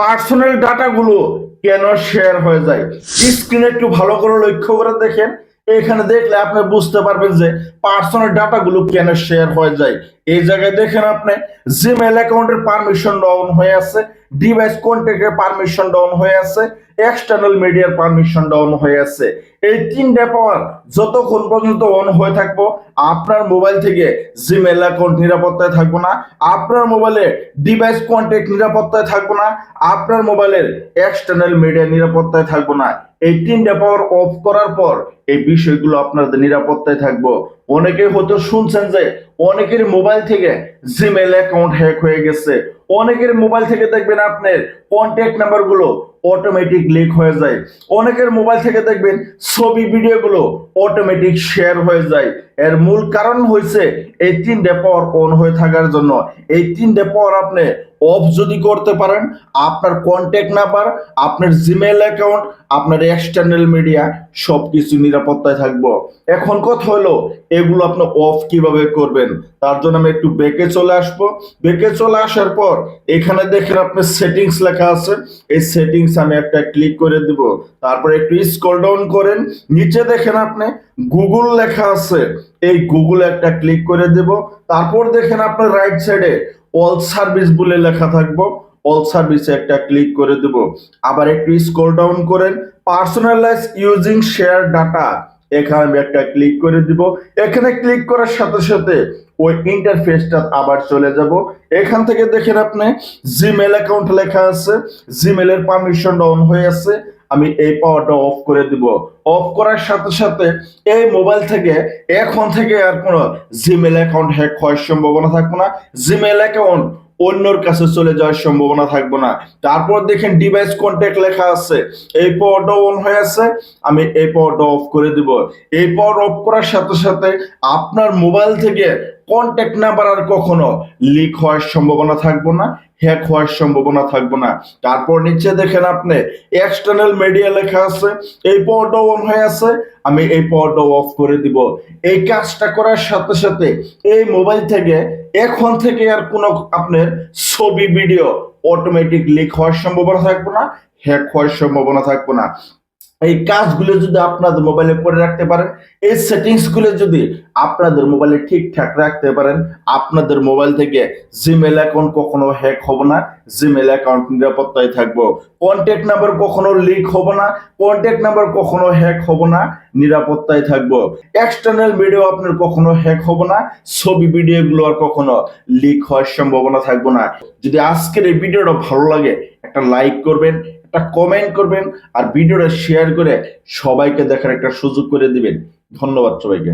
Personal ডাটাগুলো কেন share হয়ে যায়? স্ক্রিনে একটু ভালো করে লক্ষ্য করে দেখেন। এখানে দেখলে আপনি বুঝতে পারবেন যে পার্সোনাল ডাটাগুলো কেন শেয়ার হয়ে যায়। এই জায়গায় দেখেন আপনি জিমেল অ্যাকাউন্টের পারমিশন ডাউন হয়ে আছে ডিভাইস কন্ট্যাক্টের পারমিশন ডাউন হয়ে আছে এক্সটার্নাল মিডিয়ার পারমিশন ডাউন হয়ে আছে। এই তিনটা পাওয়ার যতক্ষণ পর্যন্ত অন হয়ে থাকব, আপনার মোবাইল থেকে জিমেল অ্যাকাউন্ট নিরাপত্তায় থাকব না, আপনার মোবাইলে ডিভাইস কন্ট্যাক্ট নিরাপত্তায় থাকব না, আপনার মোবাইলের এক্সটার্নাল মিডিয়া নিরাপত্তায় থাকব না। এই তিনটা পাওয়ার অফ করার পর এই বিষয়গুলো আপনাদের নিরাপত্তায় থাকব। অনেকে হয়তো শুনছেন যে, অনেকের মোবাইল থেকে জিমেল অ্যাকাউন্ট হ্যাক হয়ে গেছে। অনেকের মোবাইল থেকে দেখবেন আপনার কন্ট্যাক্ট নাম্বারগুলো অটোমেটিক লিক হয়ে যায়। অনেকের মোবাইল থেকে দেখবেন ছবি, ভিডিওগুলো অটোমেটিক শেয়ার হয়ে যায়। এর মূল কারণ হয়েছে এই তিনটে পাওয়ার অন হয়ে থাকার জন্য। এই তিনটে পাওয়ার আপনি অফ যদি করতে পারেন, আপনার কন্ট্যাক্ট নাম্বার আপনার জিমেল অ্যাকাউন্ট আপনার এক্সটার্নাল মিডিয়া সবকিছু নিরাপত্তায় থাকব। এখন কথা হলো, এগুলো আপনি অফ কীভাবে করবেন? তার জন্য আমি একটু বেঁকে চলে আসব। বেঁকে চলে আসার পর এখানে দেখেন আপনার সেটিংস লেখা আছে। এই সেটিংস আমি একটা ক্লিক করে দিব। তারপর একটু স্ক্রল ডাউন করেন। নিচে দেখেন আপনি গুগল লেখা আছে। এই গুগল একটা ক্লিক করে দেব। তারপর দেখেন আপনার রাইট সাইডে অল সার্ভিস বলে লেখা থাকব। অল সার্ভিসে একটা ক্লিক করে দেব। আবার একটু স্ক্রল ডাউন করেন। পার্সোনালাইজ ইউজিং শেয়ার ডাটা এখানে আমি একটা ক্লিক করে দিব। এখানে ক্লিক করার সাথে সাথে ওই ইন্টারফেসটা আবার চলে যাব। এখান থেকে দেখেন আপনি জিমেল অ্যাকাউন্ট লেখা আছে। জিমেলের পারমিশন অন হয়ে আছে। আমি এই পাওয়ারটা অফ করে দিব। অফ করার সাথে সাথে এই মোবাইল থেকে এখন থেকে আর কোনো জিমেল অ্যাকাউন্ট হ্যাক হওয়ার সম্ভাবনা থাকবে না। জিমেল অ্যাকাউন্ট অন্যর কাছে চলে যাওয়ার সম্ভাবনা থাকবে না। তারপর দেখেন ডিভাইস কন্ট্যাক্ট লেখা আছে। এই পাওয়ারটা অন হয়ে আছে, আমি এই পাওয়ারটা অফ করে দিব। এই পাওয়ার অফ করার সাথে সাথে আপনার মোবাইল থেকে কন্ট্যাক্ট নাম্বার আর কখনো লিক হওয়ার সম্ভাবনা থাকব না হ্যাক হওয়ার সম্ভাবনা থাকবে না। তারপর নিচে দেখেন আপনি এক্সটার্নাল মিডিয়া লেখা আছে, এই পাওয়ারটা অন হয়ে আছে, আমি এই পাওয়ারটা অফ করে দিব। এই কাজটা করার সাথে সাথে এই মোবাইল থেকে, এখন থেকে আর কোনো আপনার ছবি ভিডিও অটোমেটিক লিক হওয়ার সম্ভাবনা থাকবে না হ্যাক হওয়ার সম্ভাবনা থাকবে না। এই কাজগুলো যদি আপনাদের মোবাইলে করে রাখতে পারেন, এই সেটিংসগুলো যদি আপনাদের মোবাইলে ঠিকঠাক রাখতে পারেন, আপনাদের মোবাইল থেকে জিমেল অ্যাকাউন্ট কখনো হ্যাক হবে না জিমেল অ্যাকাউন্ট নিরাপত্তায় থাকব। কন্ট্যাক্ট নাম্বার কখনো লিক হবে না কন্ট্যাক্ট নাম্বার কখনো হ্যাক হবে না, নিরাপত্তায় থাকব। এক্সটার্নাল ভিডিও আপনার কখনো হ্যাক হবে না, ছবি ভিডিও গুলো আর কখনো লিক হওয়ার সম্ভাবনা থাকবে না। যদি আজকের এই ভিডিওটা ভালো লাগে, একটা লাইক করবেন একটা কমেন্ট করবেন আর ভিডিওটা শেয়ার করে সবাইকে দেখার একটা সুযোগ করে দিবেন। ধন্যবাদ সবাইকে।